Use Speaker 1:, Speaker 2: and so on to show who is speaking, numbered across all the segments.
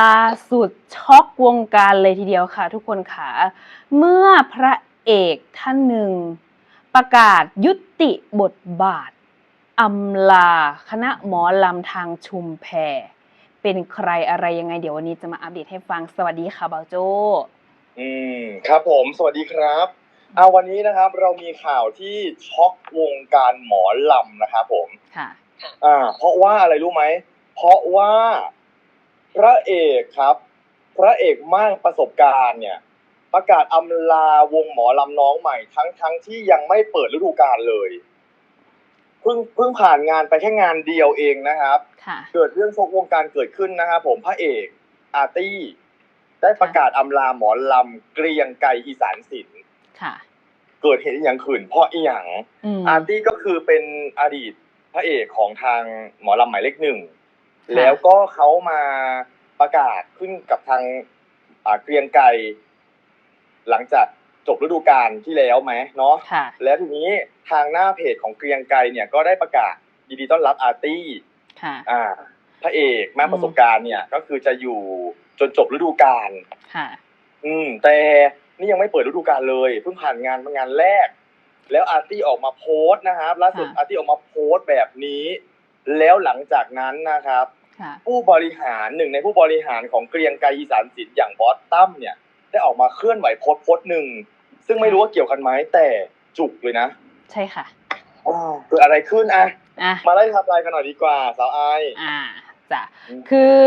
Speaker 1: ล่าสุดช็อกวงการเลยทีเดียวค่ะ ทุกคนค่ะ เมื่อพระเอกท่านหนึ่ง ประกาศยุติบทบาทอำลาคณะหมอลำทางชุมแพ เป็นใครอะไรยังไงเดี๋ยววันนี้จะมาอัปเดตให้ฟังสวัสดีค่ะเบาโจ
Speaker 2: อืมครับผม สวัสดีครับเอาวันนี้นะครับเรามีข่าวที่ช็อกวงการหมอลำนะครับผม
Speaker 1: ค่ะ
Speaker 2: อ่าเพราะว่าอะไรรู้ไหม เพราะว่า พระเอกครับ พระเอกมากประสบการณ์เนี่ย ประกาศอำลาวงหมอลำน้องใหม่ทั้งทั้งที่ยังไม่เปิดฤดูกาลเลยเพิ่งเพิ่งผ่านงานไปแค่งานเดียวเองนะครับ
Speaker 1: ค่ะ
Speaker 2: เกิดเรื่องชกวงการเกิดขึ้นนะครับผมพระเอกอาร์ตี้ ได้ประกาศอำลาหมอลำเกรียงไกรอีสานศิลป์
Speaker 1: ค่ะ
Speaker 2: เกิดเหตุอหย่างขืนเพราะอีหยัง
Speaker 1: อืม
Speaker 2: อาร์ตี้ก็คือเป็นอดีตพระเอกของทางหมอลำหมายเลขหนึ่ง
Speaker 1: ค่ะ
Speaker 2: แล้วก็เขามาประกาศขึ้นกับทางอ่าเกรียงไกรหลังจากจบฤดูกาลที่แล้วไหมเนาะ
Speaker 1: ค่ะ
Speaker 2: แล้วทีนี้ทางหน้าเพจของเกรียงไกรเนี่ยก็ได้ประกาศยินดีต้อนรับอาร์ตี้
Speaker 1: ค่ะ
Speaker 2: อ่า พระเอกมากประสบการณ์เนี่ย ก็คือจะอยู่จนจบฤดูกาล
Speaker 1: ค่ะ
Speaker 2: อืม แต่นี่ยังไม่เปิดฤดูกาลเลยเพิ่งผ่านงานมางานแรก แล้วอาร์ตี้ออกมาโพสต์นะครับล่าสุด
Speaker 1: ค่ะ
Speaker 2: อาร์ตี้ออกมาโพสต์แบบนี้ แล้วหลังจากนั้นนะครับ
Speaker 1: ค่ะ
Speaker 2: ผู้บริหารหนึ่งในผู้บริหารของเกรียงไกรอีสานศิลป์อย่างบอสตั้มเนี่ย ได้ออกมาเคลื่อนไหวโพสต์โพสต์หนึ่งซึ่งไม่รู้ว่าเกี่ยวกันไหมแต่จุกเลยนะ
Speaker 1: ใช่ค่ะ
Speaker 2: อ้าวเกิดอะไรขึ้นอะ
Speaker 1: อะ
Speaker 2: มาไล่ไทำลายกันหน่อยดีกว่าสาวไอาย
Speaker 1: อ่าจ้ะ
Speaker 2: อืม
Speaker 1: คือ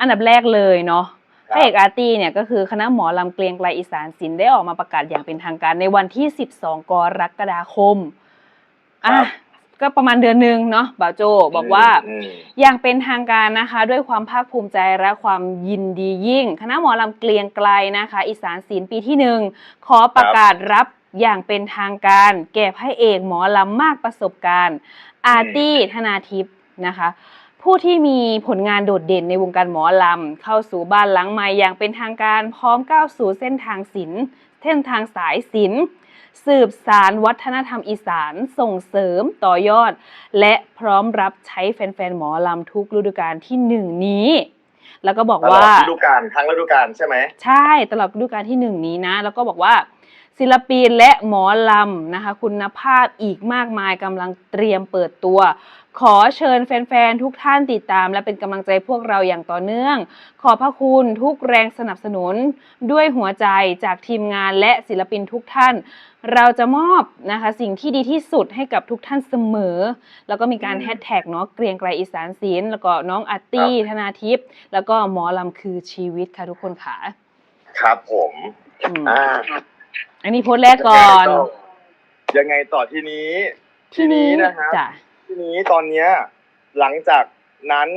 Speaker 1: อันดับแรกเลยเนาะ
Speaker 2: ครับ
Speaker 1: พระเอกอาร์ตี้เนี่ยก็คือคณะหมอลำเกรียงไกรอีสานศิลป์ได้ออกมาประกาศอย่างเป็นทางการในวันที่ 12 กรกฎาคมอะ ก็ประมาณเดือนหนึ่งเนาะบ่าวโจบอกว่า
Speaker 2: อืม
Speaker 1: อย่างเป็นทางการนะคะ ด้วยความภาคภูมิใจและความยินดียิ่ง คณะหมอลำเกรียงไกลนะคะ อีสานศิลป์ปีที่หนึ่งขอประกาศรับอย่างเป็นทางการแก่พระเอกหมอลำมากประสบการณ์ อาร์ตี้ธนาทิพย์นะคะ ผู้ที่มีผลงานโดดเด่นในวงการหมอลำ เข้าสู่บ้านหลังใหม่อย่างเป็นทางการพร้อมก้าวสู่เส้นทางศิลป์เส้นทางสายศิลป์ สืบสารวัฒนธรรมอีสานส่งเสริมต่อยอด และพร้อมรับใช้แฟนๆหมอลำทุกฤดูกาลที่หนึ่งนี้ แล้วก็บอก
Speaker 2: ตลอ
Speaker 1: ว่า
Speaker 2: ดฤดูกาลทั้งฤดูกาลใช่ไหม
Speaker 1: ใช่ตลอดฤดูกาลที่หนึ่งนี้นะ แล้วก็บอกว่า ศิลปินและหมอลำนะคะ คุณภาพอีกมากมายกำลังเตรียมเปิดตัว ขอเชิญแฟนๆ ทุกท่านติดตาม และเป็นกำลังใจพวกเราอย่างต่อเนื่อง ขอบพระคุณทุกแรงสนับสนุนด้วยหัวใจจากทีมงานและศิลปินทุกท่าน เราจะมอบนะคะสิ่งที่ดีที่สุดให้กับทุกท่านเสมอ แล้วก็มีการ
Speaker 2: อืม
Speaker 1: แฮชแท็กเนาะเกรียงไกรอีสานศิลป์แล้วก็น้องอาร์ตี้ธนาทิพย์แล้วก็หมอลำคือชีวิตค่ะทุกคนค่ะ
Speaker 2: ครับผม
Speaker 1: อืม
Speaker 2: อ่า
Speaker 1: อันนี้โพสต์แรกก่อน
Speaker 2: ยังไงต่อทีนี้ทีนี้นะครับ
Speaker 1: จ้ะ
Speaker 2: ทีนี้ตอนเนี้ย หลังจากนั้น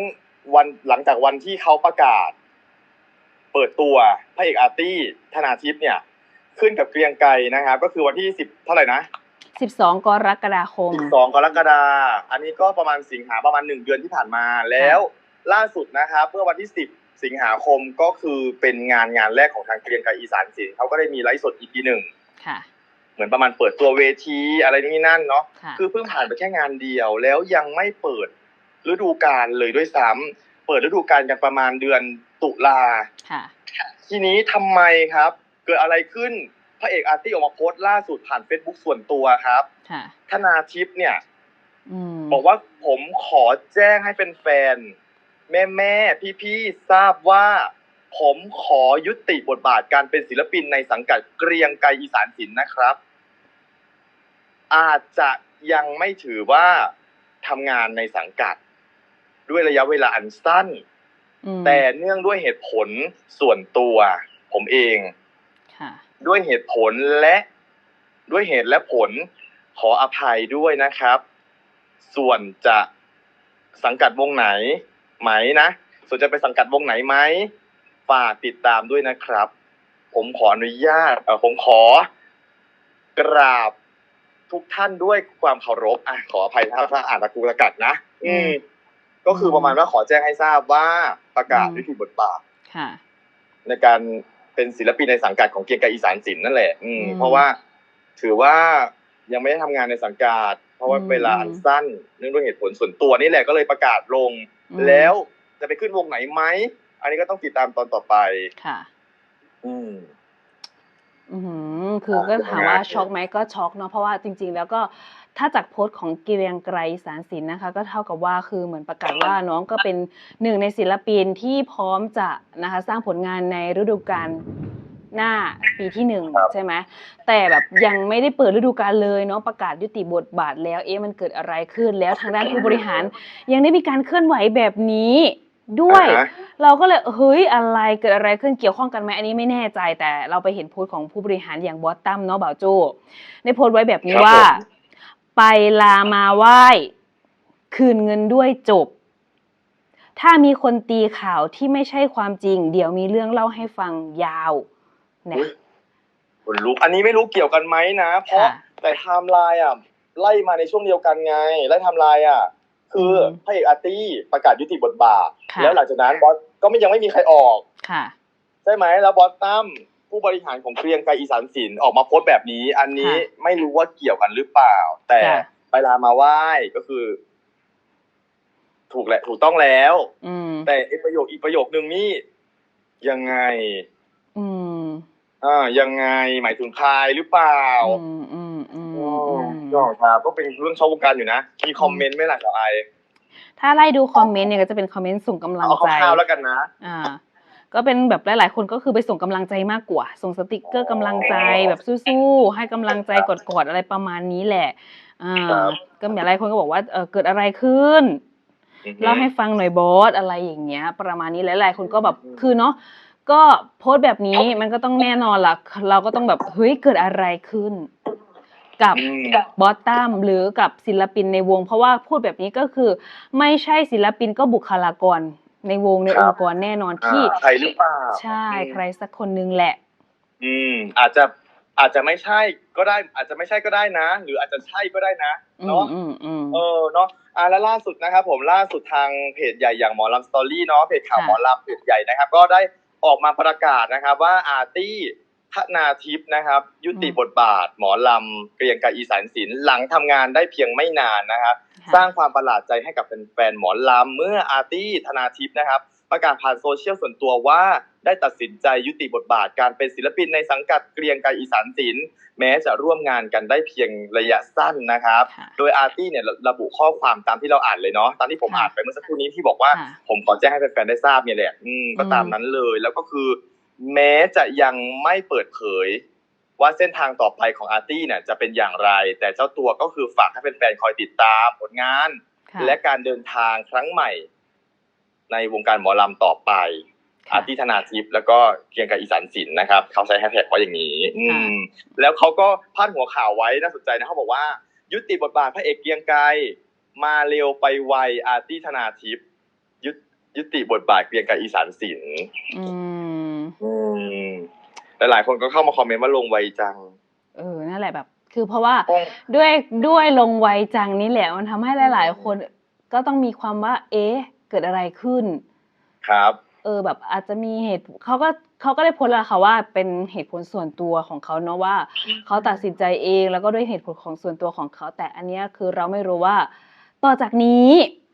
Speaker 2: วันหลังจากวันที่เขาประกาศ เปิดตัวพระเอกอาร์ตี้ธนาทิพย์เนี่ย ขึ้นกับเกรียงไกรนะครับ ก็คือวันที่สิบเท่าไหร่นะ
Speaker 1: 12กรกฎาคม
Speaker 2: สิบสองกรกฎาอันนี้ก็ประมาณสิงหาประมาณหนึ่งเดือนที่ผ่านมาแล้ว ล่าสุดนะครับเมื่อวันที่สิบ สิงหาคมก็คือเป็นงานงานแรกของทางเกรียงไกรอีสานศิลป์เขาก็ได้มีไลฟ์สดอีพีหนึ่ง
Speaker 1: ค่ะ
Speaker 2: เหมือนประมาณเปิดตัวเวทีอะไรนี่นั่นเนาะ
Speaker 1: ค่ะ
Speaker 2: คือเพิ่งผ่านไปแค่งานเดียว แล้วยังไม่เปิดฤดูกาลเลยด้วยซ้ำเปิดฤดูกาลกันประมาณเดือนตุลา
Speaker 1: ค่ะ
Speaker 2: ทีนี้ทำไมครับ เกิดอะไรขึ้นพระเอกอาร์ตี้ออกมาโพสต์ล่าสุดผ่าน Facebook ส่วนตัวครับ
Speaker 1: ค่ะ
Speaker 2: ธนาทิพย์เนี่ย
Speaker 1: อืม
Speaker 2: บอกว่าผมขอแจ้งให้เป็นแฟน แม่แม่พี่พี่ๆทราบว่า ผมขอยุติบทบาทการเป็นศิลปินในสังกัดเกรียงไกรอีสานศิลป์นะครับ อาจจะยังไม่ถือว่าทำงานในสังกัด ด้วยระยะเวลาอันสั้น
Speaker 1: อืม
Speaker 2: แต่เนื่องด้วยเหตุผลส่วนตัว ผมเอง
Speaker 1: ค่ะ
Speaker 2: ด้วยเหตุผลและด้วยเหตุและผลขออภัยด้วยนะครับ ส่วนจะสังกัดวงไหน ไหมนะส่วนจะไปสังกัดวงไหนไหมฝากติดตามด้วยนะครับ ผมขออนุญาตเออผมขอกราบทุกท่านด้วยความเคารพอะขออภัยถ้าถ้าอ่านตะกูตะกัดนะ อืม ก็คือประมาณว่าขอแจ้งให้ทราบว่าประกาศ
Speaker 1: อืม
Speaker 2: ยุติบทบาท
Speaker 1: ค่ะ
Speaker 2: ในการเป็นศิลปินในสังกัดของเกียงไกรอีสานศิลป์นั่นแหละอืม
Speaker 1: อืม
Speaker 2: เพราะว่าถือว่ายังไม่ได้ทำงานในสังกัด เพราะว่า
Speaker 1: อืม
Speaker 2: เวลาอันสั้น เนื่องด้วยเหตุผลส่วนตัวนี่แหละก็เลยประกาศลง
Speaker 1: อืม
Speaker 2: แล้วจะไปขึ้นวงไหนไหม อันนี้ก็ต้องติดตามตอนต่อไป
Speaker 1: ค่ะ
Speaker 2: อืม
Speaker 1: อือหือคือก็ถามว่าช็อกไหมก็ช็อกเนาะเพราะว่าจริง ๆ แล้วก็ถ้าจากโพสต์ของกิเรียงไกรสารสินนะคะ ก็เท่ากับว่าคือเหมือนประกาศว่าน้องก็เป็นหนึ่งในศิลปินที่พร้อมจะนะคะ สร้างผลงานในฤดูกาล หน้าปีที่หนึ่ง
Speaker 2: ครับ
Speaker 1: ใช่ไหมแต่แบบยังไม่ได้เปิดฤดูกาลเลยเนาะประกาศยุติบทบาทแล้วเอ๊ะมันเกิดอะไรขึ้นแล้วทางด้านผู้บริหาร ยังได้มีการเคลื่อนไหวแบบนี้ด้วย
Speaker 2: อ่าฮะ
Speaker 1: เราก็เลยเฮ้ยอะไรเกิดอะไรขึ้นเกี่ยวข้องกันไหมอันนี้ไม่แน่ใจแต่เราไปเห็นโพสต์ของผู้บริหารอย่างบอสตัมเนาะบ่าวโจได้โพสต์ไว้แบบนี้
Speaker 2: ครับ
Speaker 1: ว่า
Speaker 2: ผม
Speaker 1: ไปลามาไหว้คืนเงินด้วยจบ ถ้ามีคนตีข่าวที่ไม่ใช่ความจริง เดี๋ยวมีเรื่องเล่าให้ฟังยาว นะ
Speaker 2: อุ๊ยคนลุกอันนี้ไม่รู้เกี่ยวกันไหมนะ เพราะ
Speaker 1: ค่ะ
Speaker 2: แต่ไทม์ไลน์อะไล่มาในช่วงเดียวกันไงไล่ไทม์ไลน์อะ คืออ
Speaker 1: ม
Speaker 2: พระเอกอาร์ตี้ประกาศยุติบทบาท
Speaker 1: ค่ะ
Speaker 2: แล้วหลังจากนั้นบอสก็ไม่ยังไม่มีใครออก
Speaker 1: ค่ะ
Speaker 2: ใช่ไหมแล้วบอสตั้มผู้บริหารของเกรียงไกรอีสานศิลป์ออกมาโพสต์แบบนี้ อันนี้
Speaker 1: ค่ะ
Speaker 2: ไม่รู้ว่าเกี่ยวกันหรือเปล่า แต่
Speaker 1: จ้ะ
Speaker 2: ไปลามาไหว้ก็คือ ถูกแหละ ถูกต้องแล้ว
Speaker 1: อืม
Speaker 2: แต่ไอ้ประโยคอีกประโยคนึงนี่ยังไง
Speaker 1: อืม
Speaker 2: อ่ายังไงหมายถึงใครหรือเปล่า
Speaker 1: อืมอืมอืม
Speaker 2: อ๋อ
Speaker 1: อืม
Speaker 2: ก็ครับก็เป็นเรื่องชาววงการอยู่นะ มีคอมเมนต์ไหมล่ะกับไอ
Speaker 1: ถ้าไล่ดูคอมเมนต์เนี่ยก็จะเป็นคอมเมนต์ส่งกำลัง
Speaker 2: เอา
Speaker 1: ใจ
Speaker 2: คร่าวๆแล้วกันนะ
Speaker 1: อ่า ก็เป็นแบบหลาย ๆ คนก็คือไปส่งกำลังใจมากกว่า ส่งสติกเกอร์กำลังใจแบบสู้ๆให้กำลังใจกอดๆอะไรประมาณนี้แหละ อ่า
Speaker 2: ครับ
Speaker 1: ก็มีหลายคนก็บอกว่าเออเกิดอะไรขึ้น
Speaker 2: อือฮึ
Speaker 1: เล่าให้ฟังหน่อยบอสอะไรอย่างเงี้ย ประมาณนี้หลาย ๆ คนก็แบบ
Speaker 2: อืม
Speaker 1: คือเนาะ ก็โพสต์แบบนี้มันก็ต้องแน่นอนล่ะ เราก็ต้องแบบเฮ้ยเกิดอะไรขึ้น กับ
Speaker 2: อืม
Speaker 1: บอสตัมหรือกับศิลปินในวง เพราะว่าพูดแบบนี้ก็คือ ไม่ใช่ศิลปินก็บุคลากรในวงใน
Speaker 2: ครั
Speaker 1: อบงค์กรแน่นอนที่
Speaker 2: อ่าใครหรือเปล่า
Speaker 1: ใช่
Speaker 2: อืม
Speaker 1: ใครสักคนนึงแหละ
Speaker 2: อืม อาจจะอาจจะไม่ใช่ก็ได้ อาจจะไม่ใช่ก็ได้นะ หรืออาจจะใช่ก็ได้นะ
Speaker 1: อืม
Speaker 2: เนาะ
Speaker 1: อืมอืม
Speaker 2: เออเนาะอ่าแล้วล่าสุดนะครับผมล่าสุดทางเพจใหญ่อย่างหมอลำสตอรี่เนาะเพจข่าว
Speaker 1: ค่ะ
Speaker 2: หมอลำเพจใหญ่นะครับ ก็ได้ ออกมาประกาศนะครับ ว่าอาร์ตี้ธนาทิพย์นะครับ ยุติบทบาท หมอลำเกรียงไกรอีสานศิลป์หลังทำงานได้เพียงไม่นานนะครับ สร้างความประหลาดใจให้กับแฟนๆหมอลำเมื่ออาร์ตี้ธนาทิพย์นะครับ ประกาศผ่านโซเชียลส่วนตัวว่า ได้ตัดสินใจยุติบทบาทการเป็นศิลปินในสังกัดเกรียงไกรอีสานศิลป์แม้จะร่วมงานกันได้เพียงระยะสั้นนะครับ
Speaker 1: ค่ะ
Speaker 2: โดยอาร์ตี้เนี่ยระบุข้อความตามที่เราอ่านเลยเนาะตามที่ผม
Speaker 1: ค่ะ
Speaker 2: อ่านไปเมื่อสักครู่นี้ที่บอกว่า
Speaker 1: ค่ะ
Speaker 2: ผมขอแจ้งให้แฟนๆได้ทราบเนี่ยแหละอืมก็
Speaker 1: อืม
Speaker 2: ตามนั้นเลยแล้วก็คือ แม้จะยังไม่เปิดเผยว่าเส้นทางต่อไปของอาร์ตี้เนี่ยจะเป็นอย่างไร แต่เจ้าตัวก็คือฝากให้แฟนๆคอยติดตามผลงาน
Speaker 1: ค่ะ
Speaker 2: และการเดินทางครั้งใหม่ ในวงการหมอลำต่อไป
Speaker 1: ค่ะ
Speaker 2: อาร์ตี้ธนาทิพย์แล้วก็เกรียงไกรอีสานศิลป์นะครับเขาใช้แฮชแท็กไว้อย่างนี้อื
Speaker 1: ค่ะ
Speaker 2: มแล้วเขาก็พาดหัวข่าวไว้น่าสนใจนะเขาบอกว่า ยุติบทบาทพระเอกเกรียงไกรมาเร็วไปไวอาร์ตี้ธนาทิพย์ยุยุติบทบาทเกรียงไกรอีสานศิลป์
Speaker 1: อืม
Speaker 2: อืมหลายๆคนก็เข้ามาคอมเมนต์ว่าลงไวจัง
Speaker 1: เออนั่นแหละแบบคือเพราะว่าด้วยด้วยลงไวจังนี่แหละมันทำให้หลาย ๆ คนก็ต้องมีความว่า เอ๊ะ เกิดอะไรขึ้น
Speaker 2: ครับ
Speaker 1: เออแบบอาจจะมีเหตุเขาก็เขาก็ได้โพ้นแล้วค่ะว่าเป็นเหตุผลส่วนตัวของเขาเนาะว่าเขาตัดสินใจเองแล้วก็ด้วยเหตุผลของส่วนตัวของเขา แต่อันเนี้ยคือเราไม่รู้ว่า ต่อจากนี้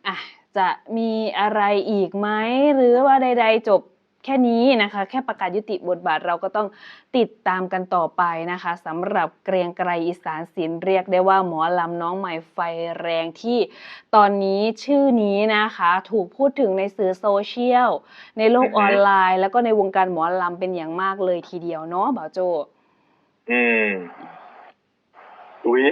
Speaker 1: อะจะมีอะไรอีกไหมหรือว่าใด ๆ จบ แค่นี้นะคะ แค่ประกาศยุติบทบาทเราก็ต้องติดตามกันต่อไปนะคะสำหรับเกรียงไกรอีสานศิลป์เรียกได้ว่าหมอลำน้องใหม่ไฟแรงที่ตอนนี้ชื่อนี้นะคะ ถูกพูดถึงในสื่อโซเชียล ในโลก
Speaker 2: ออฮึ
Speaker 1: ออนไลน์ แล้วก็ในวงการหมอลำเป็นอย่างมากเลยทีเดียวเนาะบ่าวโจ
Speaker 2: อืมอุ้ย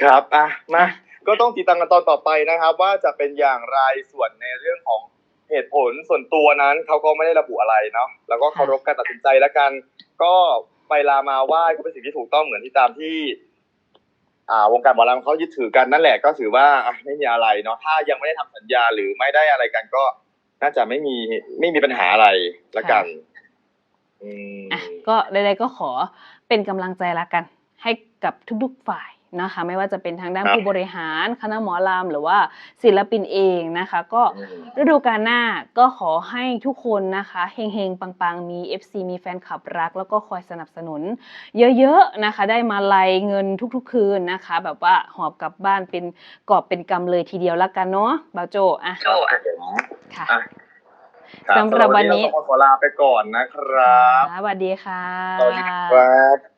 Speaker 2: ครับอะมาก็ต้องติดตามกันตอนต่อไปนะครับ ว่าจะเป็นอย่างไรส่วนในเรื่องของ เหตุผลส่วนตัวนั้นเขาก็ไม่ได้ระบุอะไรเนาะแล้วก็เคารพการตัดสินใจแล้วกัน ก็ไปลามาไหว้ก็เป็นสิ่งที่ถูกต้องเหมือนที่ตามที่ อ่าวงการหมอลำเขายึดถือกันนั่นแหละก็ถือว่าอะไม่มีอะไรเนาะถ้ายังไม่ได้ทำสัญญาหรือไม่ได้อะไรกันก็น่าจะไม่มีไม่มีปัญหาอะไรละกันอืม
Speaker 1: อะก็ใดๆก็ขอเป็นกำลังใจละกัน ให้กับทุกๆฝ่าย นะคะไม่ว่าจะเป็นทางด้าน
Speaker 2: ครับ
Speaker 1: ผู้บริหารคณะหมอลำหรือว่าศิลปินเองนะคะ ก็ฤดูกาลหน้าก็ขอให้ทุกคนนะคะเฮงๆ ปังๆ มี FC มีแฟนคลับรัก แล้วก็คอยสนับสนุน เยอะๆนะคะ ได้มาลัยเงินทุกๆ คืนนะคะ แบบว่าหอบกลับบ้านเป็นกอบเป็นกำเลยทีเดียวละกันเนาะบ่าวโจอะ
Speaker 2: ครับผม
Speaker 1: ค่ะ
Speaker 2: อะครับ
Speaker 1: สำหรับวันนี้
Speaker 2: เราต้องขอลาไปก่อนนะครับ
Speaker 1: สวัสดีค่ะ
Speaker 2: สวัสดีครับ